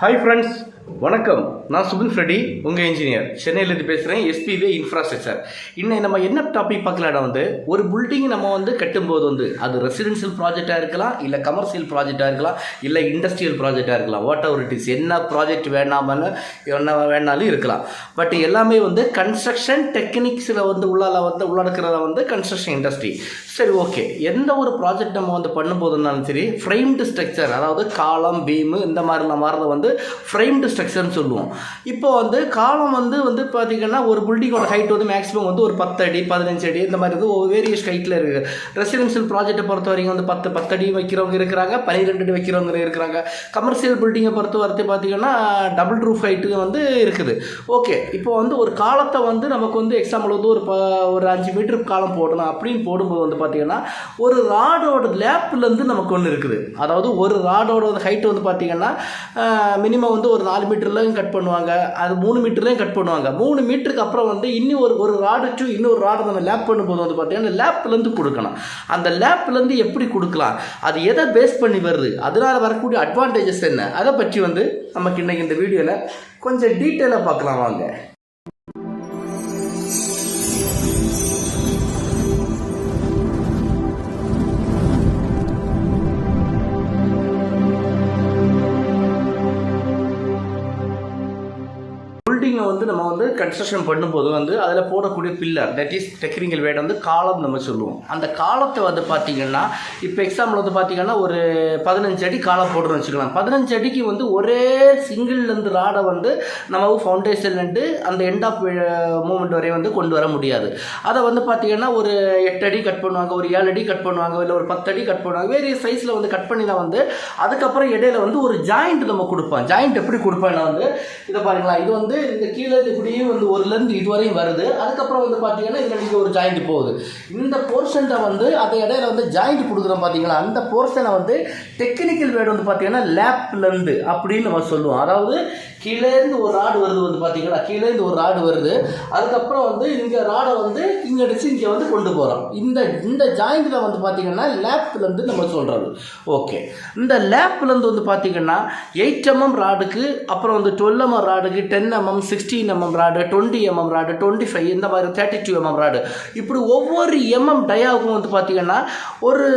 Hi friends வணக்கம். நான் Subin Freddy உங்கள் இன்ஜினியர் சென்னையிலேருந்து பேசுகிறேன் எஸ்பிவே இன்ஃப்ராஸ்ட்ரக்சர் இன்னும் நம்ம என்ன டாபிக் பார்க்கலாம்னா வந்து ஒரு பில்டிங் நம்ம வந்து கட்டும்போது வந்து அது ரெசிடென்ஷியல் ப்ராஜெக்டாக இருக்கலாம் இல்லை கமர்ஷியல் ப்ராஜெக்டாக இருக்கலாம் இல்லை இண்டஸ்ட்ரியல் ப்ராஜெக்டாக இருக்கலாம். வாட் எவர் இட் இஸ் என்ன ப்ராஜெக்ட் வேணாமல் என்ன வேணாலும் இருக்கலாம். பட் எல்லாமே வந்து கன்ஸ்ட்ரக்ஷன் டெக்னிக்ஸில் வந்து உள்ளால வந்து உள்ளடக்கிறத வந்து கன்ஸ்ட்ரக்ஷன் இண்டஸ்ட்ரி சரி ஓகே எந்த ஒரு ப்ராஜெக்ட் நம்ம வந்து பண்ணும்போதுனாலும் சரி ஃப்ரேம்டு ஸ்ட்ரக்சர் அதாவது காலம் பீமு இந்த மாதிரிலாம் மாறதை வந்து ஃப்ரேம்டு ஸ்ட்ரக்சர்னு சொல்லுவோம். இப்போ வந்து காலம் வந்து வந்து பார்த்தீங்கன்னா ஒரு பில்டிங்கோட ஹைட் வந்து மேக்ஸிமம் வந்து ஒரு பத்து அடி பதினஞ்சு அடி இந்த மாதிரி வந்து வேரியஸ் ஹைட்டில் இருக்குது ரெசிடென்ஷியல் ப்ராஜெக்ட்டை பொறுத்த வரைக்கும் வந்து பத்து பத்து அடி வைக்கிறவங்க இருக்கிறாங்க பன்னிரெண்டு அடி வைக்கிறவங்க இருக்கிறாங்க. கமர்ஷியல் பில்டிங்கை பொறுத்த வரைக்கும் பார்த்திங்கன்னா டபுள் ரூஃப் ஹைட்டு வந்து இருக்குது. ஓகே இப்போ வந்து ஒரு காலத்தை வந்து நமக்கு வந்து எக்ஸாம்பிள் வந்து ஒரு ப ஒரு அஞ்சு மீட்டர் காலம் போடணும் அப்படின்னு போடும்போது வந்து பார்த்திங்கன்னா ஒரு ராடோட லேப்லேருந்து நமக்கு ஒன்று இருக்குது. அதாவது ஒரு ராடோட ஹைட் வந்து பார்த்திங்கன்னா மினிமம் வந்து ஒரு நாலு மீட்டர்லையும் கட் பண்ணுவாங்க. அது மூணு மீட்டர்லையும் கட் பண்ணுவாங்க. மூணு மீட்டருக்கு அப்புறம் வந்து இன்னும் ஒரு ஒரு ராடு டூ இன்னொரு ராடை நம்ம லேப் பண்ணும்போது வந்து பார்த்தீங்கன்னா லேப்லேருந்து கொடுக்கணும். அந்த லேப்லேருந்து எப்படி கொடுக்கலாம்? அது எதை பேஸ் பண்ணி வருது? அதனால் வரக்கூடிய அட்வான்டேஜஸ் என்ன? அதை பற்றி வந்து நமக்கு இன்றைக்கி இந்த வீடியோவில் கொஞ்சம் டீட்டெயிலாக பார்க்கலாம் வாங்க. பில்டிங்கை வந்து நம்ம வந்து கன்ஸ்ட்ரக்ஷன் பண்ணும்போது வந்து அதில் போடக்கூடிய pillar that is technical word வந்து காலம் நம்ம சொல்லுவோம். அந்த காலத்தை வந்து பார்த்திங்கன்னா இப்போ எக்ஸாம்பிள் வந்து பார்த்திங்கன்னா ஒரு பதினஞ்சு அடி காலம் போடுறோம்னு வச்சுக்கலாம். பதினஞ்சு அடிக்கு வந்து ஒரே சிங்கிள்லேருந்து ராடை வந்து நம்ம ஃபவுண்டேஷன்லேருந்து அந்த எண்ட் ஆஃப் மூமெண்ட் வரை வந்து கொண்டு வர முடியாது. அதை வந்து பார்த்திங்கன்னா ஒரு எட்டு அடி கட் பண்ணுவாங்க ஒரு ஏழு அடி கட் பண்ணுவாங்க இல்லை ஒரு பத்து அடி கட் பண்ணுவாங்க. வேறு சைஸில் வந்து கட் பண்ணி தான் வந்து அதுக்கப்புறம் இடையில வந்து ஒரு ஜாயிண்ட் நம்ம கொடுப்போம். ஜாயிண்ட் எப்படி கொடுப்பேன்னா வந்து இதை பாருங்களா இது வந்து இந்த கீழே இருந்து இப்படியே வந்து ஒருலேருந்து இதுவரையும் வருது. அதுக்கப்புறம் வந்து பார்த்தீங்கன்னா இதில் நீங்கள் ஒரு ஜாயிண்ட் போகுது. இந்த போர்ஷனை வந்து அந்த இடையில வந்து ஜாயிண்ட் கொடுக்குறோம் பார்த்தீங்களா அந்த போர்ஷனை வந்து டெக்னிக்கல் வேர்டு வந்து பார்த்தீங்கன்னா லேப்லேருந்து அப்படின்னு நம்ம சொல்லுவோம். அதாவது கீழேருந்து ஒரு ராடு வருது வந்து பார்த்தீங்களா கீழேருந்து ஒரு ராடு வருது. அதுக்கப்புறம் வந்து இங்கே ராடை வந்து இங்கே அடிச்சு இங்கே வந்து கொண்டு போகிறோம் இந்த இந்த ஜாயிண்டில் வந்து பார்த்தீங்கன்னா லேப்லேருந்து நம்ம சொல்கிறது ஓகே இந்த லேப்லேருந்து வந்து பார்த்தீங்கன்னா எயிட் எம்எம் ராடுக்கு அப்புறம் வந்து twelve mm ராடுக்கு ten mm sixteen mm rod twenty mm rod twenty five இந்த மாதிரி தேர்ட்டி டூ எம்எம் ராடு இப்படி ஒவ்வொரு எம்எம் டயாவுக்கும் வந்து பார்த்தீங்கன்னா ஒரு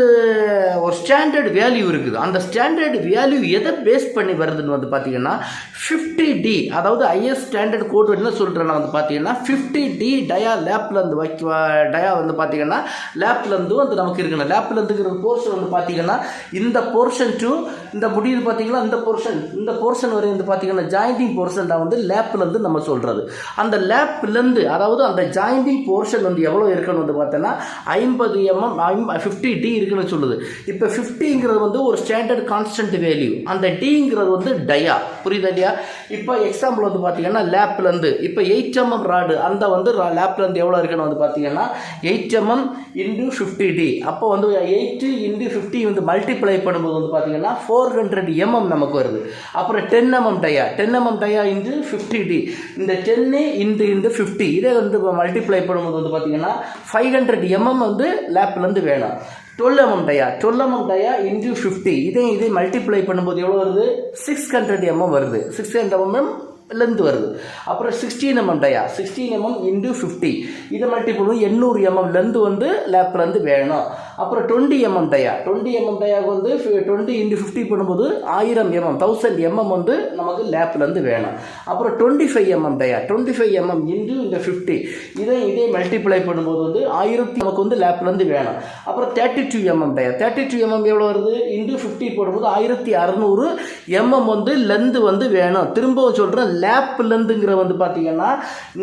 ஒரு ஸ்டாண்டர்ட் வேல்யூ இருக்குது. அந்த ஸ்டாண்டர்ட் வேல்யூ எதை பேஸ் பண்ணி வருதுன்னு வந்து பார்த்தீங்கன்னா ஃபிஃப்டி டி அதாவது ஐஎஸ் ஸ்டாண்டர்ட் கோட் என்ன சொல்கிறேன்னா வந்து பார்த்தீங்கன்னா ஃபிஃப்டி டி டயா லேப்லேருந்து வைக்க டயா வந்து பார்த்தீங்கன்னா லேப்லேருந்து வந்து நமக்கு இருக்கணும் லேப்லேருந்துங்கிற போர்ஷன் வந்து பார்த்தீங்கன்னா இந்த போர்ஷன் டூ இந்த முடியுது பார்த்தீங்கன்னா இந்த போர்ஷன் இந்த போர்ஷன் வரை வந்து பார்த்தீங்கன்னா ஜாயிண்டிங் போர்ஷன் வந்து லேப்லேருந்து நம்ம சொல்கிறது அந்த லேப்லேருந்து அதாவது அந்த ஜாயிண்டிங் போர்ஷன் வந்து எவ்வளோ இருக்குன்னு வந்து பார்த்தோன்னா ஐம்பது எம்எம் ஐம்ப ஃபிஃப்டி டி இருக்குன்னு சொல்லுது. இப்போ ஃபிஃப்டிங்கிறது வந்து ஒரு ஸ்டாண்டர்ட் கான்ஸ்டன்ட் வேல்யூ அந்த டிங்கிறது வந்து டயா புரியுது இல்லையா? இப்போ எக்ஸாம்பிள் வந்து பார்த்தீங்கன்னா லேப்லேருந்து இப்போ எயிட் எம்எம் ராடு அந்த வந்து லேப்லேருந்து எவ்வளோ இருக்குன்னு வந்து பார்த்தீங்கன்னா eight mm into fifty D அப்போ வந்து எயிட்டு இன்டு ஃபிஃப்டி வந்து மல்டிப்ளை பண்ணும்போது வந்து பார்த்தீங்கன்னா ஃபோர் ஹண்ட்ரட் எம்எம் நமக்கு வருது. அப்புறம் ten mm dia ten mm dia into fifty D இந்த டென்னு இன்டு இன்டு ஃபிஃப்டி இதை வந்து மல்டிப்ளை பண்ணும்போது வந்து பார்த்தீங்கன்னா ஃபைவ் ஹண்ட்ரட் எம்எம் வந்து லேப்லேருந்து வேணும். Twelve mm dia? Twelve mm dia into fifty இதே இது மல்டிப்ளை பண்ணும்போது எவ்வளோ வருது? சிக்ஸ் ஹண்ட்ரட் எம்எம் வருது. சிக்ஸ் ஹண்ட்ரட் எம்எம் லென்த் வருது. அப்புறம் sixteen mm dia? Sixteen mm into fifty இதை மல்டிபிள் எண்ணூறு எம்எம் லென்த் வந்து லேப்லேருந்து வேணும். அப்புறம் twenty mm dia twenty mm டயாவுக்கு வந்து டுவெண்ட்டி இன்ட்டு ஃபிஃப்டி பண்ணும்போது ஆயிரம் எம்எம் தௌசண்ட் எம்எம் வந்து நமக்கு லேப்லேருந்து வேணும். அப்புறம் twenty five mm dia twenty five mm into இந்த ஃபிஃப்டி இதை இதே மல்டிப்ளை பண்ணும்போது வந்து ஆயிரத்தி நமக்கு வந்து லேப்லேருந்து வேணும். அப்புறம் thirty two mm dia thirty two mm எவ்வளோ வருது? இன்டூ ஃபிஃப்டி போடும்போது ஆயிரத்தி அறநூறு எம்எம் வந்து லெந்து வந்து வேணும். திரும்பவும் சொல்கிறேன் லேப் லெந்துங்கிற வந்து பார்த்தீங்கன்னா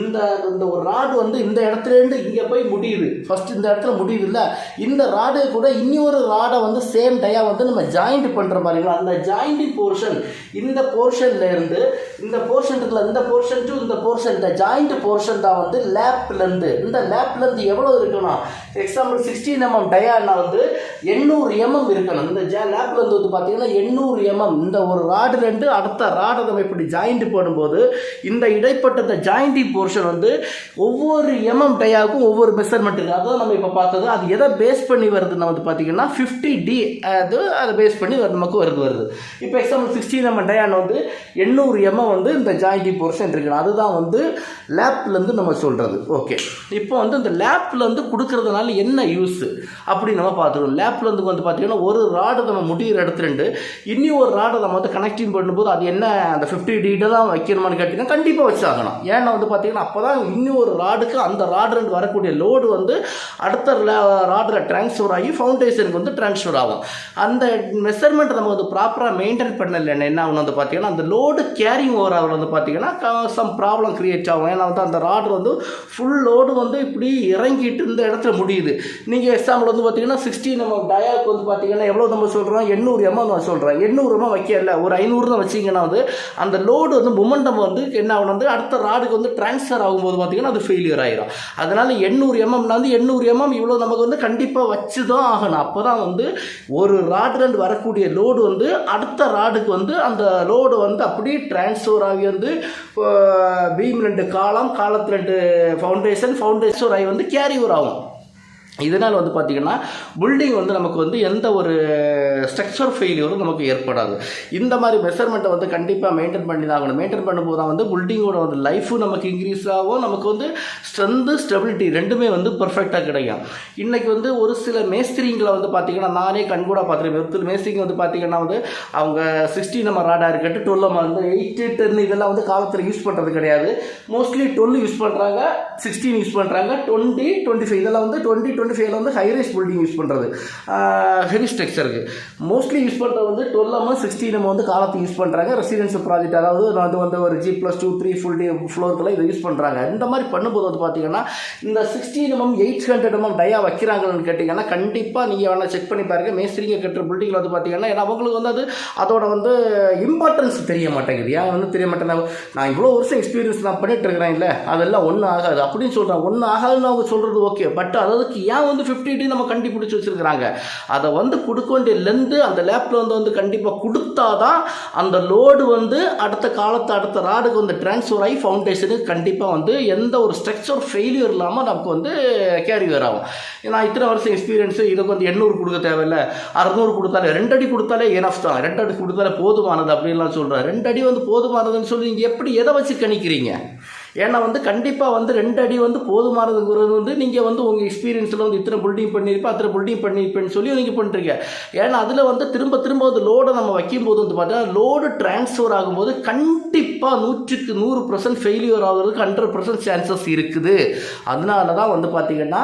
இந்த இந்த ஒரு ராடு வந்து இந்த இடத்துலேருந்து இங்கே போய் முடியுது. ஃபஸ்ட் இந்த இடத்துல முடியுது இல்லை இந்த ராட் கூட இன்னொரு ராடை வந்து சேம் டையாக வந்து நம்ம ஜாயிண்ட் பண்ணுற மாதிரிங்களா அந்த ஜாயிண்டிங் போர்ஷன் இந்த போர்ஷன்லேருந்து இந்த போர்ஷன் இருக்குல்ல இந்த போர்ஷன் டு இந்த போர்ஷன் இந்த ஜாயிண்ட் போர்ஷன் தான் வந்து லேப்லேருந்து இந்த லேப்லேருந்து எவ்வளோ இருக்கணும் எக்ஸாம்பிள் சிக்ஸ்டீன் எம்எம் டயானா வந்து எண்ணூறு எம்எம் இருக்கணும். இந்த ஜா லேப்லேருந்து வந்து பார்த்தீங்கன்னா எண்ணூறு எம்எம் இந்த ஒரு ராடுலேருந்து அடுத்த ராடை நம்ம இப்படி ஜாயிண்ட் போடும்போது இந்த இடைப்பட்ட இந்த ஜாயிண்டிங் போர்ஷன் வந்து ஒவ்வொரு mm எம்எம் டயாவுக்கும் ஒவ்வொரு மெஷர்மெண்ட் இருக்குது அதுதான் நம்ம இப்போ பார்த்தது. அது எதை பேஸ் பண்ணி வருதுன்னா வந்து பார்த்தீங்கன்னா ஃபிஃப்டி டி அது அதை பேஸ் பண்ணி நமக்கு வருது வருது. இப்போ எக்ஸாம்பிள் சிக்ஸ்டீன் எம்எம் டயான் வந்து எண்ணூறு எம்எ வந்து இந்த ஜாயிண்டி போர்ஷன் இருக்கணும் அதுதான் வந்து லேப்லேருந்து நம்ம சொல்கிறது ஓகே இப்போ வந்து இந்த லேப்லேருந்து கொடுக்கறதுனால என்ன யூஸ் அப்படி நம்ம பார்த்துக்கணும். லேப்லேருந்து வந்து பார்த்தீங்கன்னா ஒரு ராடு நம்ம முடிகிற இடத்துலேருந்து இன்னி ஒரு ராடை நம்ம வந்து கனெக்டிங் பண்ணும்போது அது என்ன அந்த ஃபிஃப்டி டிகிட்ட தான் வைக்கணுமான்னு கேட்டிங்கன்னா கண்டிப்பாக வச்சாகணும். ஏன்னா வந்து பார்த்தீங்கன்னா அப்போ தான் இன்னும் ஒரு ராடுக்கு அந்த ராடுலேருந்து வரக்கூடிய லோடு வந்து அடுத்த ராடில் ட்ரான்ஸ்ஃபர் ஆகி ஃபவுண்டேஷனுக்கு வந்து ட்ரான்ஸ்ஃபர் ஆகும். அந்த மெஷர்மெண்ட் நம்ம வந்து ப்ராப்பராக மெயின்டைன் பண்ணல. என்ன ஆகும் வந்து பார்த்தீங்கன்னா அந்த லோடு கேரிங் ஓவர் ஆகுறது வந்து பார்த்தீங்கன்னா சம் ப்ராப்ளம் கிரியேட் ஆகும். ஏன்னா வந்து அந்த ராடு வந்து ஃபுல் லோடு வந்து இப்படி இறங்கிட்டு இந்த இடத்துல முடியுது. நீங்கள் எக்ஸாம்பிள் வந்து பார்த்தீங்கன்னா சிக்ஸ்டி நம்ம டயாக்கு வந்து பார்த்தீங்கன்னா எவ்வளோ நம்ம சொல்கிறோம் எண்ணூறு எம்எம் நான் சொல்கிறேன் எண்ணூறு எம்எம் வைக்கல. ஒரு ஐநூறு தான் வச்சிங்கன்னா வந்து அந்த லோடு வந்து மொமெண்டம் வந்து என்ன ஆகணும் வந்து அடுத்த ராடுக்கு வந்து ட்ரான்ஸ்ஃபர் ஆகும்போது பார்த்தீங்கன்னா அது ஃபெயிலியர் ஆகிடும் அதனால் எண்ணூறு எம்எம்னா வந்து எண்ணூறு எம்எம் இவ்வளோ நமக்கு வந்து கண்டிப்பாக வச்சு தான் ஆகணும் அப்போ தான் வந்து ஒரு ராடுலேருந்து வரக்கூடிய லோடு வந்து அடுத்த ராடுக்கு வந்து அந்த லோடு வந்து அப்படியே ட்ரான்ஸ்ஃபர் ஆகி வந்து பீம் ரெண்டு காலம் காலத்து ரெண்டு ஃபவுண்டேஷன் ஃபவுண்டேஷன் ஆகி வந்து கேரி ஓவர் ஆகும். இதனால் வந்து பார்த்திங்கன்னா பில்டிங் வந்து நமக்கு வந்து எந்த ஒரு ஸ்ட்ரக்சர் ஃபெயிலியரும் நமக்கு ஏற்படாது. இந்த மாதிரி மெஷர்மெண்ட்டை வந்து கண்டிப்பாக மெயின்டைன் பண்ணி தான் ஆகணும் மெயின்டைன் பண்ணும்போது தான் வந்து பில்டிங்கோட வந்து லைஃபும் நமக்கு இன்க்ரீஸ் ஆகும். நமக்கு வந்து ஸ்ட்ரென்த்து ஸ்டெபிலிட்டி ரெண்டுமே வந்து பர்ஃபெக்டாக கிடைக்கும். இன்றைக்கி வந்து ஒரு சில மேஸ்திரிங்களை வந்து பார்த்திங்கன்னா நானே கண்கூட பார்த்துருக்கேன் ஒருத்தர் மேஸ்திரிங்க வந்து பார்த்திங்கன்னா வந்து அவங்க சிக்ஸ்டி நம்ம ராடாக இருக்கட்டும் டுவெல் நம்ம வந்து எயிட்டு டென் இதெல்லாம் வந்து காலத்தில் யூஸ் பண்ணுறது கிடையாது. மோஸ்ட்லி டுவெல் யூஸ் பண்ணுறாங்க சிக்ஸ்டீன் யூஸ் பண்ணுறாங்க டுவெண்ட்டி டுவெண்ட்டி ஃபைவ் இதெல்லாம் வந்து டுவெண்ட்டி டுவெண்ட்டி ஃபைவ்ல வந்து ஹைரைஸ் பில்டிங் யூஸ் பண்ணுறது ஹெவி ஸ்ட்ரக்சருக்கு மோஸ்ட்லி யூஸ் பண்ணுறது வந்து டுவெல் அம்மா சிக்ஸ்டீன் வந்து காலத்துக்கு யூஸ் பண்ணுறாங்க ரெசிடென்ஷியல் ப்ராஜெக்ட் அதாவது அது வந்து ஒரு G plus two three full day ஃப்ளோருக்குலாம் இதை யூஸ் பண்ணுறாங்க இந்த மாதிரி பண்ணும்போது வந்து பார்த்தீங்கன்னா இந்த sixteen mm eight hundred mm dia வைக்கிறாங்கன்னு கேட்டிங்கன்னா கண்டிப்பாக நீங்கள் வேணால் செக் பண்ணி பாருங்க. மேஸ்திரிங்க கட்டுற பில்டிங்கில் வந்து பார்த்தீங்கன்னா ஏன்னா அவங்களுக்கு வந்து அது அதோட வந்து இம்பார்ட்டன்ஸ் தெரிய மாட்டேங்குது. ஏன் வந்து தெரிய மாட்டேங்குது நான் இவ்வளோ வருஷம் எக்ஸ்பீரியன்ஸ் நான் பண்ணிட்டு இருக்கிறேன் இல்லை அதெல்லாம் ஒன்றும் ஆகாது. அப்படின்னு சொல்கிறேன் ஒன்றும் ஆகாதுன்னு அவங்க சொல்கிறது ஓகே பட் அதுக்கு ஏன் வந்து ஃபிஃப்டி டி நம்ம கண்டுபிடிச்சி வச்சுருக்கிறாங்க. அதை வந்து கொடுக்க வேண்டிய லென்த்து அந்த லேப்பில் வந்து வந்து கண்டிப்பாக கொடுத்தா தான் அந்த லோடு வந்து அடுத்த காலத்து அடுத்த ராடுக்கு வந்து ட்ரான்ஸ்ஃபர் ஆகி ஃபவுண்டேஷனுக்கு கண்டிப்பாக வந்து எந்த ஒரு ஸ்ட்ரக்சர் ஃபெயிலியர் இல்லாமல் நமக்கு வந்து கேரியர் ஆகும். நான் இத்தனை வருஷம் எக்ஸ்பீரியன்ஸு இதுக்கு வந்து எண்ணூறு கொடுக்க தேவையில்ல. அறநூறு கொடுத்தாலே ரெண்டு அடி கொடுத்தாலே ஆஃப் தான். ரெண்டு அடி கொடுத்தாலே போதுமானது அப்படின்லாம் சொல்கிறேன் ரெண்டு அடி வந்து போதுமானதுன்னு சொல்லி நீங்கள் எப்படி எதை வச்சு கணிக்கிறீங்க? ஏன்னா வந்து கண்டிப்பாக வந்து ரெண்டு அடி வந்து போதுமானதுங்கிறது வந்து நீங்கள் வந்து உங்கள் எக்ஸ்பீரியன்ஸில் வந்து இத்தனை பில்டிங் பண்ணியிருப்பேன் அத்தனை பில்டிங் பண்ணியிருப்பேன்னு சொல்லி நீங்கள் பண்ணுறீங்க ஏன்னா அதில் வந்து திரும்ப திரும்ப வந்து லோடை நம்ம வைக்கும்போது வந்து பார்த்தீங்கன்னா லோடு ட்ரான்ஸ்ஃபர் ஆகும்போது கண்டிப்பாக நூற்றுக்கு நூறு பர்சன்ட் ஃபெயிலியர் ஆகிறதுக்கு ஹண்ட்ரட் பர்சன்ட் சான்சஸ் இருக்குது. அதனால தான் வந்து பார்த்திங்கன்னா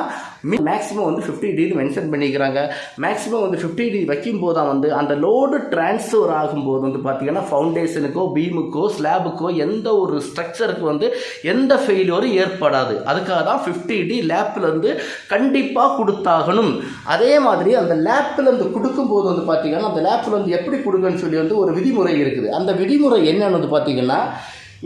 மேக்ஸிமம் வந்து ஃபிஃப்டி டிகிரி மென்ஷன் பண்ணிக்கிறாங்க. மேக்ஸிமம் வந்து ஃபிஃப்டி டிகிரி வைக்கும்போது தான் வந்து அந்த லோடு ட்ரான்ஸ்ஃபர் ஆகும்போது வந்து பார்த்தீங்கன்னா ஃபவுண்டேஷனுக்கோ பீமுக்கோ ஸ்லாபுக்கோ எந்த ஒரு ஸ்ட்ரக்சருக்கு வந்து எந்த ஃபெயிலியரும் ஏற்படாது. அதுக்காக தான் ஃபிஃப்டி டி லேப்லேருந்து கண்டிப்பாக கொடுத்தாகணும். அதே மாதிரி அந்த லேப்பில் கொடுக்கும்போது வந்து பார்த்தீங்கன்னா அந்த லேப்பில் வந்து எப்படி கொடுக்குன்னு சொல்லி வந்து ஒரு விதிமுறை இருக்குது. அந்த விதிமுறை என்னன்னு வந்து பார்த்தீங்கன்னா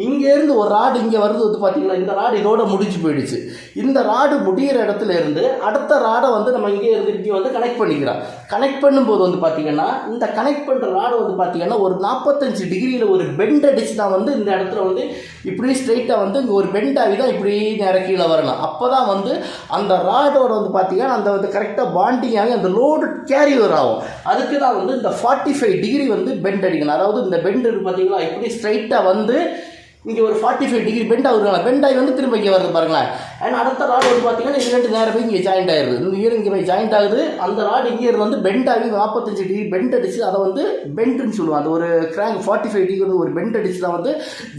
இங்கேருந்து ஒரு ராடு இங்கே வருது வந்து பார்த்தீங்கன்னா இந்த ராடு இதோட முடிஞ்சு போயிடுச்சு. இந்த ராடு முடிகிற இடத்துல இருந்து அடுத்த ராடை வந்து நம்ம இங்கே இருந்து இங்கே வந்து கனெக்ட் பண்ணிக்கிறோம். கனெக்ட் பண்ணும்போது வந்து பார்த்தீங்கன்னா இந்த கனெக்ட் பண்ணுற ராடு வந்து பார்த்தீங்கன்னா ஒரு நாற்பத்தஞ்சு டிகிரியில் ஒரு பெண்ட் அடிச்சு தான் வந்து இந்த இடத்துல வந்து இப்படி ஸ்ட்ரைட்டாக வந்து இங்கே ஒரு பெண்ட் ஆகி தான் இப்படி நேர கீழே வரணும் அப்போ தான் வந்து அந்த ராடோட வந்து பார்த்தீங்கன்னா அந்த வந்து கரெக்டாக பாண்டிங் ஆகி அந்த லோடு கேரியர் ஆகும். அதுக்கு தான் வந்து இந்த ஃபார்ட்டி ஃபைவ் டிகிரி வந்து பெண்ட் அடிக்கணும். அதாவது இந்த பெண்ட் பார்த்தீங்களா இப்படி ஸ்ட்ரைட்டாக வந்து இங்கே ஒரு ஃபார்ட்டி ஃபைவ் டிகிரி பெண்ட் ஆகுதுங்களா? பெண்ட் ஆகி வந்து திரும்ப இங்கே வருது பாருங்களேன். அண்ட் அடுத்த ராடு வந்து பார்த்தீங்கன்னா இது ரெண்டு நேரம் போய் இங்கே ஜாயிண்ட் ஆயிடுது. இந்த இயர் இங்கே போய் ஜாயிண்ட் ஆகுது. அந்த ராடு இங்கே வந்து பெண்ட் ஆகி நாற்பத்தஞ்சு டிகிரி பெண்ட் அடிச்சு அதை வந்து பெண்ட்டுன்னு சொல்லுவோம் அது ஒரு கிராங்க் ஃபார்ட்டி ஃபைவ் டிகிரி வந்து ஒரு பெண்ட் அடிச்சு தான் வந்து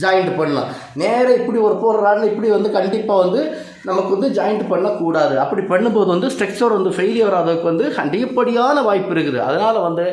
ஜாயிண்ட் பண்ணலாம். நேராக இப்படி ஒரு போகிற ராடில் இப்படி வந்து கண்டிப்பாக வந்து நமக்கு வந்து ஜாயிண்ட் பண்ணக்கூடாது. அப்படி பண்ணும்போது வந்து ஸ்ட்ரக்சர் வந்து ஃபெயிலியர் ஆகிறதுக்கு வந்து அதிகப்படியான வாய்ப்பு இருக்குது. அதனால் வந்து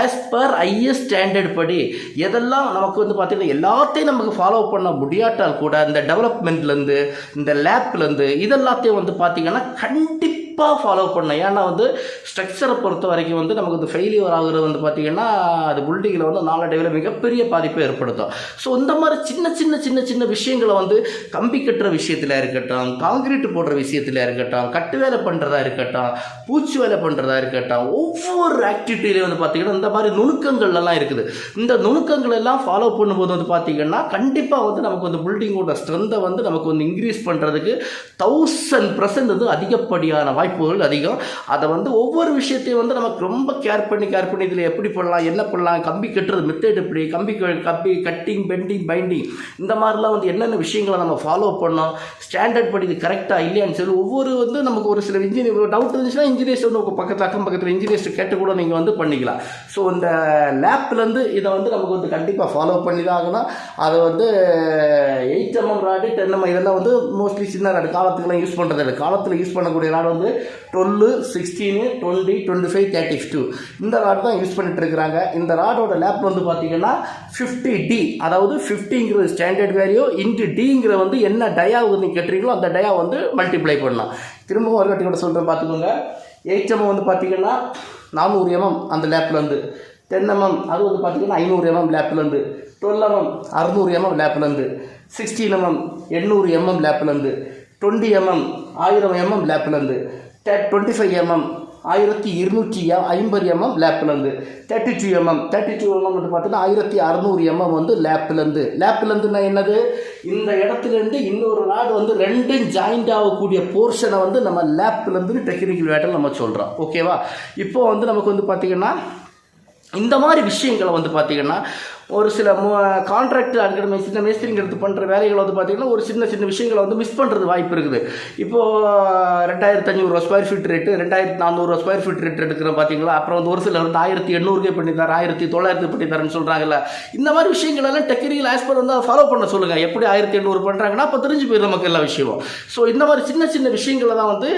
ஆஸ் பர் ஐஎஸ் ஸ்டாண்டர்ட் படி எதெல்லாம் நமக்கு வந்து பார்த்திங்கன்னா எல்லாத்தையும் நமக்கு ஃபாலோ பண்ண முடியாட்டால் கூட இந்த டெவலப்மெண்ட்லேருந்து இந்த லேப்லேருந்து இதெல்லாத்தையும் வந்து பார்த்திங்கன்னா கண்டிப்பாக ஃபாலோ பண்ணேன் ஏன்னா வந்து ஸ்ட்ரக்சரை பொறுத்த வரைக்கும் வந்து நமக்கு வந்து ஃபெயிலியர் ஆகுறது வந்து பார்த்திங்கன்னா அது பில்டிங்கில் வந்து நாளடைவில் மிகப்பெரிய பாதிப்பை ஏற்படுத்தும். ஸோ இந்த மாதிரி சின்ன சின்ன சின்ன சின்ன விஷயங்களை வந்து கம்பி கட்டுற விஷயத்தில் இருக்கட்டும் காங்கிரீட் போடுற விஷயத்தில் இருக்கட்டும் கட்டு வேலை பண்ணுறதா இருக்கட்டும் பூச்சி வேலை பண்ணுறதா இருக்கட்டும் ஒவ்வொரு ஆக்டிவிட்டிலையும் வந்து பார்த்திங்கன்னா இந்த மாதிரி நுணுக்கங்கள்லாம் இருக்குது. இந்த நுணுக்கங்கள் எல்லாம் ஃபாலோ பண்ணும்போது வந்து பார்த்திங்கன்னா கண்டிப்பாக வந்து நமக்கு வந்து பில்டிங்கோட ஸ்ட்ரென்த்தை வந்து நமக்கு வந்து இன்க்ரீஸ் பண்ணுறதுக்கு தௌசண்ட் பர்சன்ட் வந்து அதிகப்படியான வாய்ப்பு வாய்ப்புகள் அதிகம். அதை வந்து ஒவ்வொரு விஷயத்தையும் வந்து நமக்கு ரொம்ப கேர் பண்ணி கேர் பண்ணி இதில் எப்படி பண்ணலாம் என்ன பண்ணலாம் கம்பி கட்டுறது மெத்தட் எப்படி கம்பி கம்பி கட்டிங் பெண்டிங் பைண்டிங் இந்த மாதிரிலாம் வந்து என்னென்ன விஷயங்களை நம்ம ஃபாலோ பண்ணோம் ஸ்டாண்டர்ட் படி இது கரெக்டாக இல்லையான்னு சொல்லி ஒவ்வொரு வந்து நமக்கு ஒரு சில இன்ஜினியர் டவுட் இருந்துச்சுன்னா இன்ஜினியர்ஸ் வந்து உங்கள் பக்கத்தில் அக்கம் பக்கத்தில் இன்ஜினியர்ஸ் கேட்டு கூட நீங்கள் வந்து பண்ணிக்கலாம். ஸோ இந்த லேப்லேருந்து இதை வந்து நமக்கு வந்து கண்டிப்பாக ஃபாலோ பண்ணி தான் ஆகணும். அதை வந்து eight mm rod ten mm இதெல்லாம் வந்து மோஸ்ட்லி சின்ன ராடு காலத்துக்குலாம் யூஸ் பண்ணுறது இல்லை காலத்தில் யூஸ் பண்ணக்கூடிய ராடு வந்து twelve sixteen twenty twenty five thirty two. இந்த ராட் தான் யூஸ் பண்ணிட்டு இருக்கிறாங்க இந்த ராடோட லேப் வந்து பார்த்தீங்கன்னா ஃபிஃப்டி டி அதாவது ஃபிஃப்டிங்கிறது ஸ்டாண்டர்ட் வேல்யூ இன்ட்டு டிங்கிற வந்து என்ன டயா வந்து கட்டுறீங்களோ அந்த டயா வந்து மல்டிப்ளை பண்ணலாம். திரும்பவும் ஒரு கட்டி கூட சொல்கிறேன் பார்த்துக்கோங்க. எயிட் வந்து பார்த்தீங்கன்னா நானூறு எம்எம் அந்த லேப்லேருந்து. டென் எம்எம் அது வந்து பார்த்தீங்கன்னா ஐநூறு எம்எம் லேப்லேருந்து. டுவெல் எம்எம் அறுநூறு எம்எம் லேப்லேருந்து. சிக்ஸ்டீன் எம்எம் எண்ணூறு எம்எம் லேப்லேருந்து. டுவெண்ட்டி எம்எம் ஆயிரம் எம்எம் லேப்லேருந்து. டுவெண்ட்டி ஃபைவ் எம்எம் ஆயிரத்தி இருநூற்றி ஐம்பது எம்எம் லேப்லேருந்து thirty two mm thirty two mm வந்து பார்த்தீங்கன்னா ஆயிரத்தி அறநூறு எம்எம் வந்து லேப்லேருந்து லேப்லேருந்துன்னா என்னது? இந்த இடத்துலேருந்து இன்னொரு நாடு வந்து ரெண்டும் ஜாயிண்ட் ஆகக்கூடிய போர்ஷனை வந்து நம்ம லேப்லேருந்து டெக்னிக்கல் வேட்டில் நம்ம சொல்கிறோம் ஓகேவா இப்போ வந்து நமக்கு வந்து பார்த்திங்கன்னா இந்த மாதிரி விஷயங்களை வந்து பார்த்திங்கன்னா ஒரு சில கான்ட்ராக்ட் அங்கிற சின்ன மேஸ்திரிங்கிறது பண்ணுற வேலைகளை வந்து பார்த்திங்கன்னா ஒரு சின்ன சின்ன விஷயங்களை வந்து மிஸ் பண்ணுறது வாய்ப்பு இருக்குது. இப்போது ரெண்டாயிரத்தி அஞ்சூறுரூவா ஸ்கொயர் ஃபீட் ரேட்டு ரெண்டாயிரத்தி நானூறுரூவா ஸ்கொயர் ஃபீட் ரேட் எடுக்கிறோம் பார்த்தீங்களா அப்புறம் வந்து ஒரு சிலர் வந்து ஆயிரத்தி எண்ணூறுக்கே பண்ணித்தார் ஆயிரத்தி தொள்ளாயிரத்தி பண்ணி சொல்கிறாங்கல்ல இந்த மாதிரி விஷயங்கள் எல்லாம் டெக்னிக்கல் ஆஸ்பர் வந்து ஃபாலோ பண்ண சொல்லுங்கள் எப்படி ஆயிரத்தி எண்ணூறு பண்ணுறாங்கன்னா அப்போ தெரிஞ்சு போயிடும் நமக்கு எல்லா விஷயமும். ஸோ இந்த மாதிரி சின்ன சின்ன விஷயங்களை தான் வந்து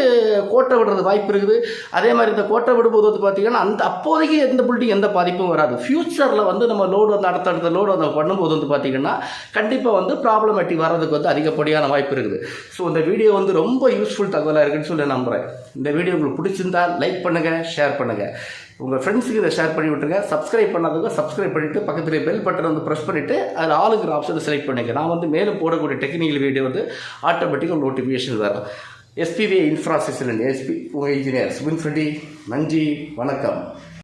கோட்டை விடுறது வாய்ப்பு இருக்குது. அதே மாதிரி இந்த கோட்டை விடும்போது வந்து பார்த்தீங்கன்னா அந்த அப்போதைக்கு எந்த பில்டிங் எந்த பாதிப்பும் வராது. ஃப்யூச்சரில் வந்து நம்ம லோடு வந்து அடுத்தடுத்த லோடு வந்து பண்ணும்போது வந்து பார்த்தீங்கன்னா கண்டிப்பாக வந்து ப்ராப்ளமேட்டிக் வர்றதுக்கு வந்து அதிகப்படியான வாய்ப்பு இருக்குது. ஸோ இந்த வீடியோ வந்து ரொம்ப யூஸ்ஃபுல் தகவலாக இருக்குன்னு சொல்லி நம்புகிறேன் இந்த வீடியோ உங்களுக்கு பிடிச்சிருந்தா லைக் பண்ணுங்கள் ஷேர் பண்ணுங்கள் உங்கள் ஃப்ரெண்ட்ஸுக்கு இதை ஷேர் பண்ணி விட்டுருங்க. சப்ஸ்கிரைப் பண்ணாதவங்க சப்ஸ்கிரைப் பண்ணிவிட்டு பக்கத்தில் பெல் பட்டன் வந்து ப்ரெஸ் பண்ணிவிட்டு அதில் ஆளுங்கிற ஆப்ஷனை செலக்ட் பண்ணுங்க. நான் வந்து மேலும் போடக்கூடிய டெக்னிக்கல் வீடியோ வந்து ஆட்டோமேட்டிக்காக நோட்டிஃபிகேஷன் வரும் எஸ்பிவி இன்ஃப்ராஸ்ட்ரக்சர் எஸ்பி உங்கள் இன்ஜினியர் சுபின் ஃப்ரெண்டி நன்றி வணக்கம்.